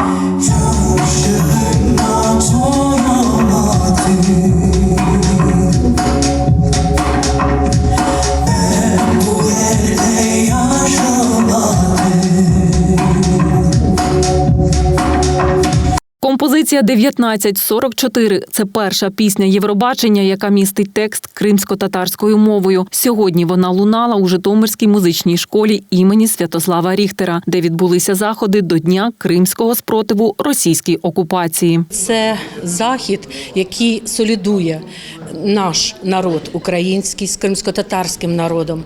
아! Композиція 1944 – це перша пісня Євробачення, яка містить текст кримсько-татарською мовою. Сьогодні вона лунала у Житомирській музичній школі імені Святослава Ріхтера, де відбулися заходи до Дня кримського спротиву російській окупації. Це захід, який солідує наш народ український з кримсько-татарським народом.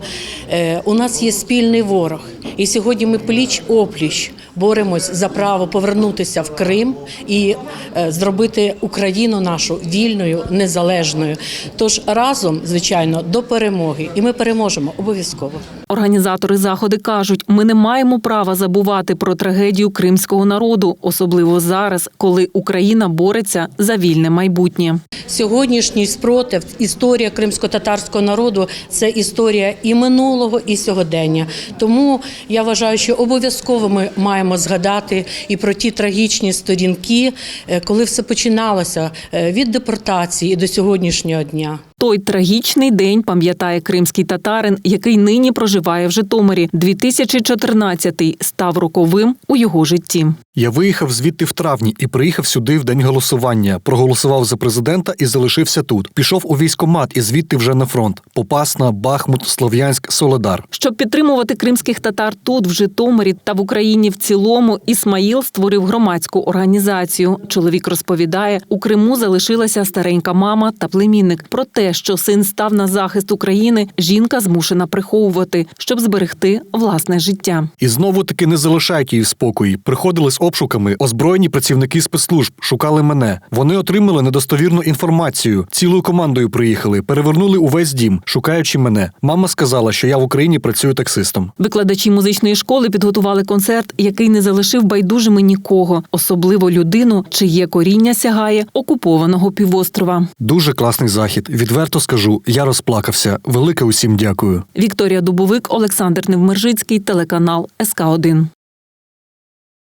Е, У нас є спільний ворог, і сьогодні ми пліч опліч боремось за право повернутися в Крим і е, зробити Україну нашу вільною, незалежною. Тож разом, звичайно, до перемоги, і ми переможемо обов'язково. Організатори заходи кажуть, ми не маємо права забувати про трагедію кримського народу, особливо зараз, коли Україна бореться за вільне майбутнє. Сьогоднішній спротив, історія кримсько-татарського народу це історія і минулого, і сьогодення. Тому я вважаю, що обов'язково ми маємо згадати і про ті трагічні сторінки, е, коли все починалося е, від депортації до сьогоднішнього дня. Той трагічний день пам'ятає кримський татарин, який нині проживає в Житомирі. 2014-й став роковим у його житті. Я виїхав звідти в травні і приїхав сюди в день голосування. Проголосував за президента і залишився тут. Пішов у військкомат і звідти вже на фронт. Попасна, Бахмут, Слов'янськ, Соледар. Щоб підтримувати кримських татар тут, в Житомирі та в Україні в цілому, Ісмаїл створив громадську організацію. Чоловік розповідає, у Криму залишилася старенька мама та племінник. Про те, що син став на захист України, жінка змушена приховувати, щоб зберегти власне життя. І знову таки не залишають її в спокої. Приходили з обшуками, озброєні працівники спецслужб, шукали мене. Вони отримали недостовірну інформацію. Цілою командою приїхали, перевернули увесь дім, шукаючи мене. Мама сказала, що я в Україні працюю таксистом. Викладачі музичної школи підготували концерт, який не залишив байдужими нікого, особливо людину, чиє коріння сягає окупованого півострова. Дуже класний захід. Відверто скажу, я розплакався. Велике усім дякую. Вікторія Дубовик, Олександр Невмержицький, телеканал СК 1